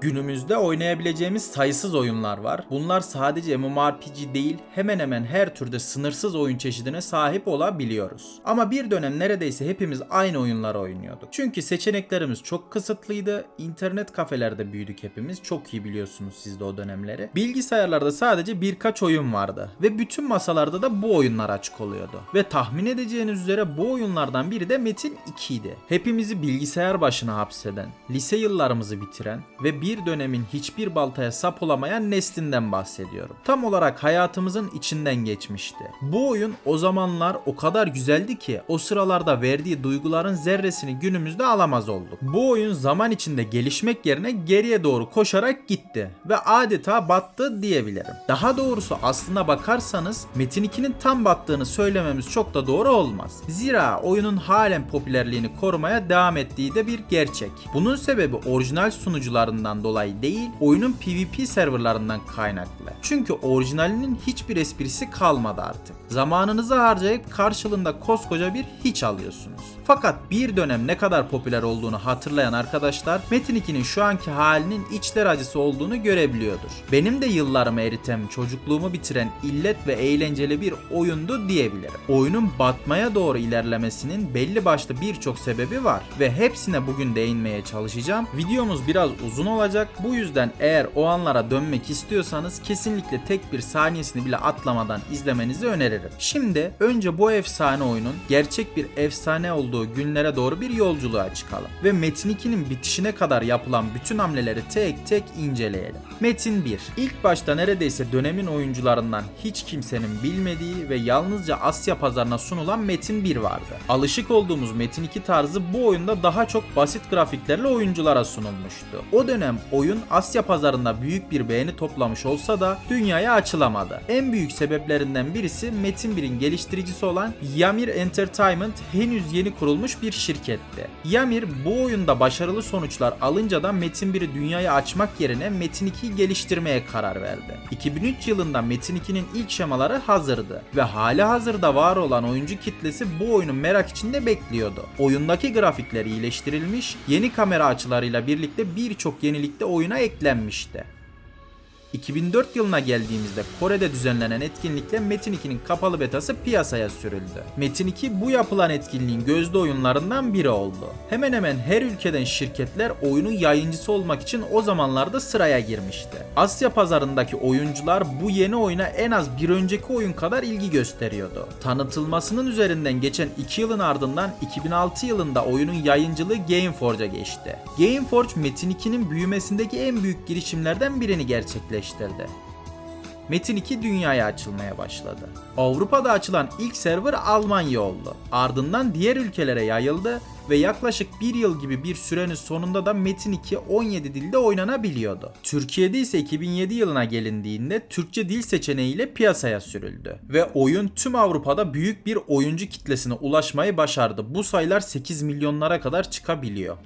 Günümüzde oynayabileceğimiz sayısız oyunlar var. Bunlar sadece MMORPG değil, hemen hemen her türde sınırsız oyun çeşidine sahip olabiliyoruz. Ama bir dönem neredeyse hepimiz aynı oyunları oynuyorduk. Çünkü seçeneklerimiz çok kısıtlıydı. İnternet kafelerde büyüdük hepimiz. Çok iyi biliyorsunuz siz de o dönemleri. Bilgisayarlarda sadece birkaç oyun vardı ve bütün masalarda da bu oyunlar açık oluyordu. Ve tahmin edeceğiniz üzere bu oyunlardan biri de Metin 2 idi. Hepimizi bilgisayar başına hapseden, lise yıllarımızı bitiren ve bir dönemin hiçbir baltaya sap olamayan neslinden bahsediyorum. Tam olarak hayatımızın içinden geçmişti. Bu oyun o zamanlar o kadar güzeldi ki o sıralarda verdiği duyguların zerresini günümüzde alamaz olduk. Bu oyun zaman içinde gelişmek yerine geriye doğru koşarak gitti ve adeta battı diyebilirim. Daha doğrusu aslına bakarsanız Metin 2'nin tam battığını söylememiz çok da doğru olmaz. Zira oyunun halen popülerliğini korumaya devam ettiği de bir gerçek. Bunun sebebi orijinal sunucularından dolayı değil, oyunun PvP serverlarından kaynaklı. Çünkü orijinalinin hiçbir esprisi kalmadı artık. Zamanınızı harcayıp karşılığında koskoca bir hiç alıyorsunuz. Fakat bir dönem ne kadar popüler olduğunu hatırlayan arkadaşlar Metin 2'nin şu anki halinin içler acısı olduğunu görebiliyordur. Benim de yıllarımı eriten, çocukluğumu bitiren illet ve eğlenceli bir oyundu diyebilirim. Oyunun batmaya doğru ilerlemesinin belli başlı birçok sebebi var ve hepsine bugün değinmeye çalışacağım. Videomuz biraz uzun olacak. Bu yüzden eğer o anlara dönmek istiyorsanız kesinlikle tek bir saniyesini bile atlamadan izlemenizi öneririm. Şimdi önce bu efsane oyunun gerçek bir efsane olduğu günlere doğru bir yolculuğa çıkalım ve Metin 2'nin bitişine kadar yapılan bütün hamleleri tek tek inceleyelim. Metin 1 İlk başta neredeyse dönemin oyuncularından hiç kimsenin bilmediği ve yalnızca Asya pazarına sunulan Metin 1 vardı. Alışık olduğumuz Metin 2 tarzı bu oyunda daha çok basit grafiklerle oyunculara sunulmuştu. O dönem oyun Asya pazarında büyük bir beğeni toplamış olsa da dünyaya açılamadı. En büyük sebeplerinden birisi Metin 1'in geliştiricisi olan Yamir Entertainment henüz yeni kurulmuş bir şirketti. Yamir bu oyunda başarılı sonuçlar alınca da Metin 1'i dünyaya açmak yerine Metin 2'yi geliştirmeye karar verdi. 2003 yılında Metin 2'nin ilk şemaları hazırdı ve hali hazırda var olan oyuncu kitlesi bu oyunu merak içinde bekliyordu. Oyundaki grafikler iyileştirilmiş, yeni kamera açılarıyla birlikte birçok yenilik de oyuna eklenmişti. 2004 yılına geldiğimizde Kore'de düzenlenen etkinlikle Metin 2'nin kapalı betası piyasaya sürüldü. Metin 2 bu yapılan etkinliğin gözde oyunlarından biri oldu. Hemen hemen her ülkeden şirketler oyunun yayıncısı olmak için o zamanlarda sıraya girmişti. Asya pazarındaki oyuncular bu yeni oyuna en az bir önceki oyun kadar ilgi gösteriyordu. Tanıtılmasının üzerinden geçen 2 yılın ardından 2006 yılında oyunun yayıncılığı Gameforge'a geçti. Gameforge Metin 2'nin büyümesindeki en büyük girişimlerden birini gerçekleştirdi. Metin 2 dünyaya açılmaya başladı. Avrupa'da açılan ilk server Almanya oldu. Ardından diğer ülkelere yayıldı ve yaklaşık bir yıl gibi bir sürenin sonunda da Metin 2 17 dilde oynanabiliyordu. Türkiye'de ise 2007 yılına gelindiğinde Türkçe dil seçeneğiyle piyasaya sürüldü. Ve oyun tüm Avrupa'da büyük bir oyuncu kitlesine ulaşmayı başardı. Bu sayılar 8 milyonlara kadar çıkabiliyor.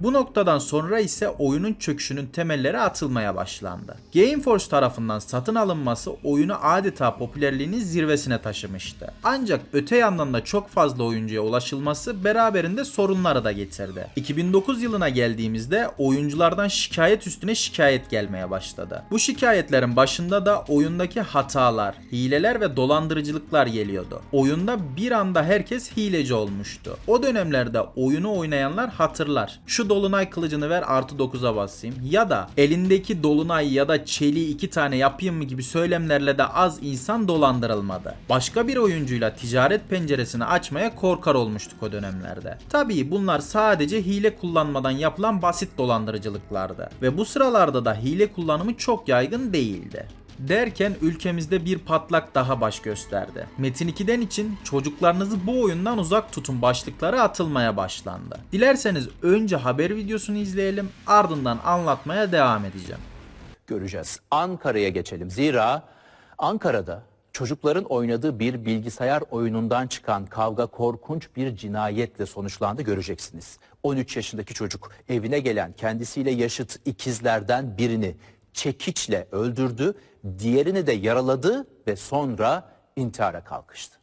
Bu noktadan sonra ise oyunun çöküşünün temelleri atılmaya başlandı. Gameforge tarafından satın alınması oyunu adeta popülerliğinin zirvesine taşımıştı. Ancak öte yandan da çok fazla oyuncuya ulaşılması beraberinde sorunları da getirdi. 2009 yılına geldiğimizde oyunculardan şikayet üstüne şikayet gelmeye başladı. Bu şikayetlerin başında da oyundaki hatalar, hileler ve dolandırıcılıklar geliyordu. Oyunda bir anda herkes hileci olmuştu. O dönemlerde oyunu oynayanlar hatırlar. Şu dolunay kılıcını ver artı 9'a basayım. Ya da elindeki dolunay ya da çeliği iki tane yapayım mı gibi söylemlerle de az insan dolandırılmadı. Başka bir oyuncuyla ticaret penceresini açmaya korkar olmuştuk o dönemlerde. Tabii bunlar sadece hile kullanmadan yapılan basit dolandırıcılıklardı. Ve bu sıralarda da hile kullanımı çok yaygın değildi. Derken ülkemizde bir patlak daha baş gösterdi. Metin 2'den için çocuklarınızı bu oyundan uzak tutun başlıkları atılmaya başlandı. Dilerseniz önce haber videosunu izleyelim ardından anlatmaya devam edeceğim. göreceğiz. Ankara'ya geçelim. Zira Ankara'da çocukların oynadığı bir bilgisayar oyunundan çıkan kavga korkunç bir cinayetle sonuçlandı göreceksiniz. 13 yaşındaki çocuk evine gelen kendisiyle yaşıt ikizlerden birini çekiçle öldürdü, diğerini de yaraladı ve sonra intihara kalkıştı.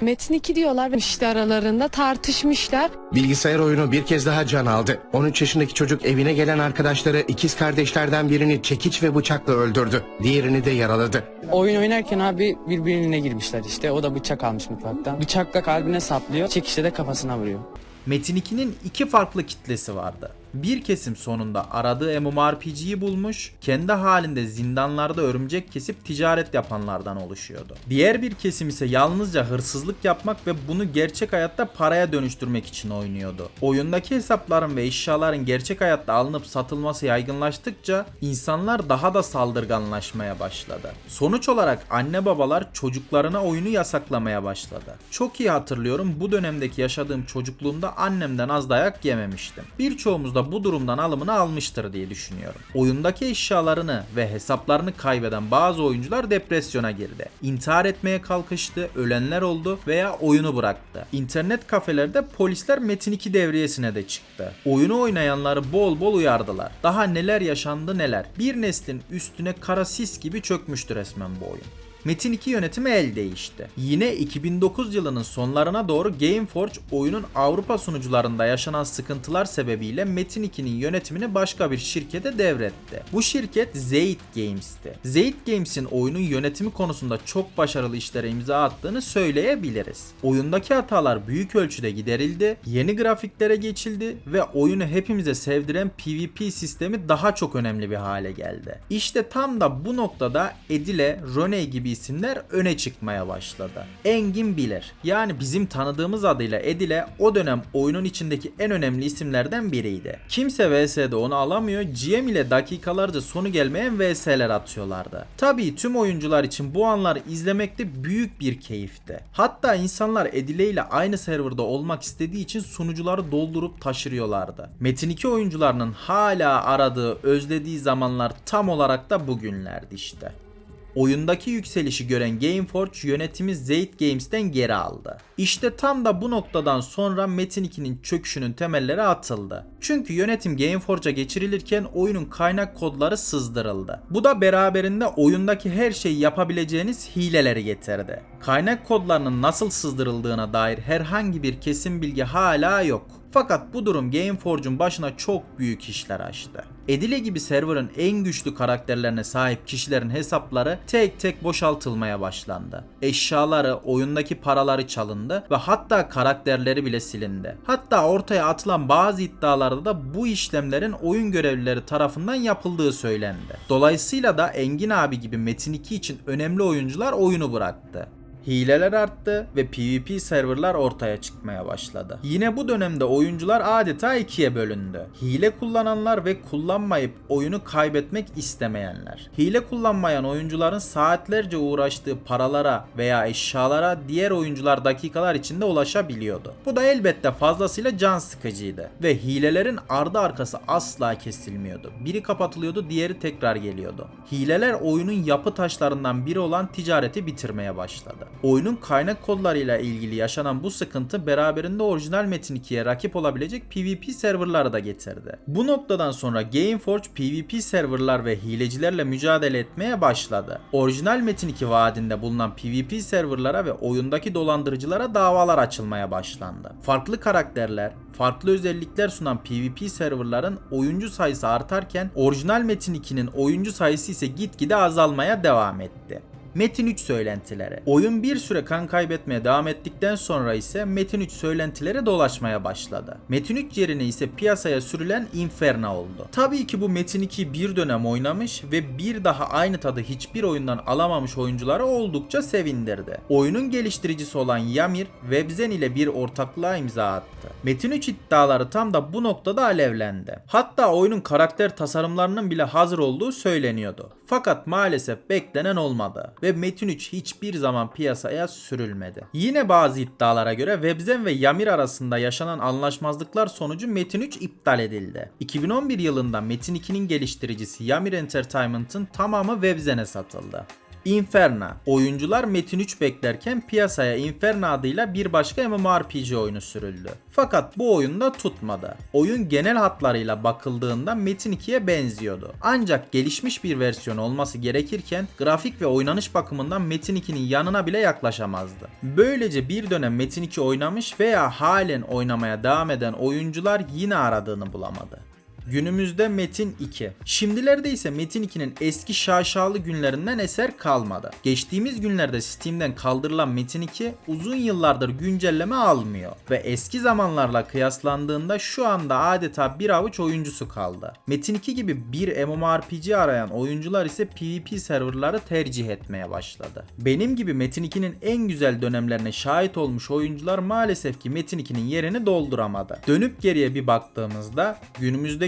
Metin 2 diyorlar işte aralarında tartışmışlar. Bilgisayar oyunu bir kez daha can aldı. 13 yaşındaki çocuk evine gelen arkadaşları ikiz kardeşlerden birini çekiç ve bıçakla öldürdü. Diğerini de yaraladı. Oyun oynarken abi birbirine girmişler işte. O da bıçak almış mutfaktan. Bıçakla kalbine saplıyor. Çekişle de kafasına vuruyor. Metin 2'nin iki farklı kitlesi vardı. Bir kesim sonunda aradığı MMORPG'yi bulmuş, kendi halinde zindanlarda örümcek kesip ticaret yapanlardan oluşuyordu. Diğer bir kesim ise yalnızca hırsızlık yapmak ve bunu gerçek hayatta paraya dönüştürmek için oynuyordu. Oyundaki hesapların ve eşyaların gerçek hayatta alınıp satılması yaygınlaştıkça insanlar daha da saldırganlaşmaya başladı. Sonuç olarak anne babalar çocuklarına oyunu yasaklamaya başladı. Çok iyi hatırlıyorum bu dönemdeki yaşadığım çocukluğumda annemden az dayak yememiştim. Birçoğumuz da bu durumdan alımını almıştır diye düşünüyorum. Oyundaki eşyalarını ve hesaplarını kaybeden bazı oyuncular depresyona girdi. İntihar etmeye kalkıştı, ölenler oldu veya oyunu bıraktı. İnternet kafelerde polisler Metin 2 devriyesine de çıktı. Oyunu oynayanları bol bol uyardılar. Daha neler yaşandı neler. Bir neslin üstüne kara sis gibi çökmüştü resmen bu oyun. Metin 2 yönetimi el değişti. Yine 2009 yılının sonlarına doğru Gameforge oyunun Avrupa sunucularında yaşanan sıkıntılar sebebiyle Metin 2'nin yönetimini başka bir şirkete devretti. Bu şirket Zayt Games'ti. Zayt Games'in oyunun yönetimi konusunda çok başarılı işlere imza attığını söyleyebiliriz. Oyundaki hatalar büyük ölçüde giderildi, yeni grafiklere geçildi ve oyunu hepimize sevdiren PvP sistemi daha çok önemli bir hale geldi. İşte tam da bu noktada Edile, Rone gibi isimler öne çıkmaya başladı. Engin bilir. Yani bizim tanıdığımız adıyla Edile o dönem oyunun içindeki en önemli isimlerden biriydi. Kimse VS'de onu alamıyor, GM ile dakikalarca sonu gelmeyen VS'ler atıyorlardı. Tabii tüm oyuncular için bu anları izlemek de büyük bir keyifti. Hatta insanlar Edile ile aynı serverda olmak istediği için sunucuları doldurup taşırıyorlardı. Metin 2 oyuncularının hala aradığı, özlediği zamanlar tam olarak da bugünlerdi işte. Oyundaki yükselişi gören Gameforge yönetimi Zayt Games'ten geri aldı. İşte tam da bu noktadan sonra Metin 2'nin çöküşünün temelleri atıldı. Çünkü yönetim Gameforge'a geçirilirken oyunun kaynak kodları sızdırıldı. Bu da beraberinde oyundaki her şeyi yapabileceğiniz hileleri getirdi. Kaynak kodlarının nasıl sızdırıldığına dair herhangi bir kesin bilgi hala yok. Fakat bu durum Gameforge'un başına çok büyük işler açtı. Edile gibi serverın en güçlü karakterlerine sahip kişilerin hesapları tek tek boşaltılmaya başlandı. Eşyaları, oyundaki paraları çalındı ve hatta karakterleri bile silindi. Hatta ortaya atılan bazı iddialarda da bu işlemlerin oyun görevlileri tarafından yapıldığı söylendi. Dolayısıyla da Engin abi gibi Metin 2 için önemli oyuncular oyunu bıraktı. Hileler arttı ve PvP serverlar ortaya çıkmaya başladı. Yine bu dönemde oyuncular adeta ikiye bölündü. Hile kullananlar ve kullanmayıp oyunu kaybetmek istemeyenler. Hile kullanmayan oyuncuların saatlerce uğraştığı paralara veya eşyalara diğer oyuncular dakikalar içinde ulaşabiliyordu. Bu da elbette fazlasıyla can sıkıcıydı ve hilelerin ardı arkası asla kesilmiyordu. Biri kapatılıyordu, diğeri tekrar geliyordu. Hileler oyunun yapı taşlarından biri olan ticareti bitirmeye başladı. Oyunun kaynak kodlarıyla ilgili yaşanan bu sıkıntı beraberinde orijinal Metin 2'ye rakip olabilecek PvP serverları da getirdi. Bu noktadan sonra Gameforge PvP serverlar ve hilecilerle mücadele etmeye başladı. Orijinal Metin 2 vaadinde bulunan PvP serverlara ve oyundaki dolandırıcılara davalar açılmaya başlandı. Farklı karakterler, farklı özellikler sunan PvP serverların oyuncu sayısı artarken orijinal Metin 2'nin oyuncu sayısı ise gitgide azalmaya devam etti. Metin 3 söylentileri. Oyun bir süre kan kaybetmeye devam ettikten sonra ise Metin 3 söylentileri dolaşmaya başladı. Metin 3 yerine ise piyasaya sürülen Inferno oldu. Tabii ki bu Metin 2 bir dönem oynamış ve bir daha aynı tadı hiçbir oyundan alamamış oyuncuları oldukça sevindirdi. Oyunun geliştiricisi olan Yamir, Webzen ile bir ortaklığa imza attı. Metin 3 iddiaları tam da bu noktada alevlendi. Hatta oyunun karakter tasarımlarının bile hazır olduğu söyleniyordu. Fakat maalesef beklenen olmadı ve Metin 3 hiçbir zaman piyasaya sürülmedi. Yine bazı iddialara göre Webzen ve Yamir arasında yaşanan anlaşmazlıklar sonucu Metin 3 iptal edildi. 2011 yılında Metin 2'nin geliştiricisi Yamir Entertainment'ın tamamı Webzen'e satıldı. Inferna. Oyuncular Metin 3 beklerken piyasaya Inferno adıyla bir başka MMORPG oyunu sürüldü. Fakat bu oyunda tutmadı. Oyun genel hatlarıyla bakıldığında Metin 2'ye benziyordu. Ancak gelişmiş bir versiyon olması gerekirken grafik ve oynanış bakımından Metin 2'nin yanına bile yaklaşamazdı. Böylece bir dönem Metin 2 oynamış veya halen oynamaya devam eden oyuncular yine aradığını bulamadı. Günümüzde Metin 2. Şimdilerde ise Metin 2'nin eski şaşalı günlerinden eser kalmadı. Geçtiğimiz günlerde Steam'den kaldırılan Metin 2 uzun yıllardır güncelleme almıyor ve eski zamanlarla kıyaslandığında şu anda adeta bir avuç oyuncusu kaldı. Metin 2 gibi bir MMORPG arayan oyuncular ise PvP serverları tercih etmeye başladı. Benim gibi Metin 2'nin en güzel dönemlerine şahit olmuş oyuncular maalesef ki Metin 2'nin yerini dolduramadı. Dönüp geriye bir baktığımızda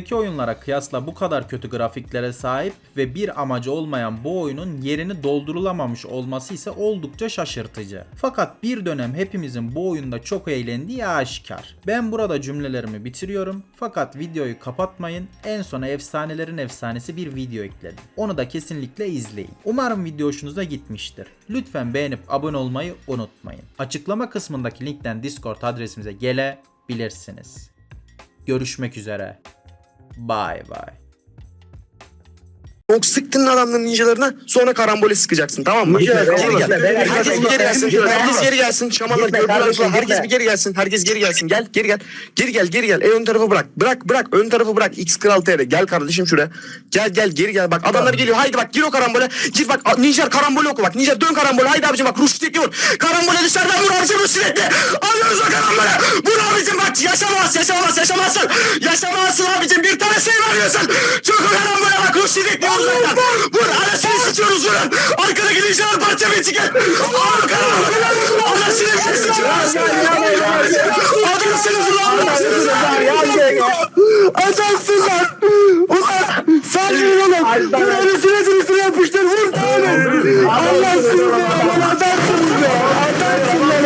günümüzdeki oyunlara kıyasla bu kadar kötü grafiklere sahip ve bir amacı olmayan bu oyunun yerini doldurulamamış olması ise oldukça şaşırtıcı. Fakat bir dönem hepimizin bu oyunda çok eğlendiği aşikar. Ben burada cümlelerimi bitiriyorum fakat videoyu kapatmayın. En sona efsanelerin efsanesi bir video ekledim. Onu da kesinlikle izleyin. Umarım video hoşunuza gitmiştir. Lütfen beğenip abone olmayı unutmayın. Açıklama kısmındaki linkten Discord adresimize gelebilirsiniz. Görüşmek üzere. Bye bye. Ok sıktın adamların ninjalarına sonra karambole sıkacaksın tamam mı? Geri gel. Herkes bir geri gelsin. Herkes geri gelsin. Şamanlar gördüler herkes bir geri gelsin. Herkes geri gelsin. Gel geri gel. Geri gel geri gel. E ön tarafı bırak. Bırak bırak ön tarafı bırak. X Kral TR. Gel kardeşim şuraya. Gel gel geri gel. Bak adamlar geliyor. Haydi bak gir o karambole. Gir bak Ninja karambole oku bak. Ninja dön karambole. Haydi abicim bak Ruşit'le vur. Karambole dışarıdan vur abicim Ruşit'le. Alıyoruz o karambole. Vur abicim bak yaşamaz yaşamaz yaşamazsın. Yaşamazsın abicim bir tane şey veriyorsun. Çok o karambole bak Ruşit'le vur zaten. Vur anasını sıçıyoruz vurun. Arkadaki ninjalar parça çıkın. Al karambole. Anasını sıçıyoruz. Adamsınız ulan. Adamsınız lan. Adamsın lan. Ulan. Sen oğlum. Vur anasını sıçıyoruz yapıştır. Vur. Allah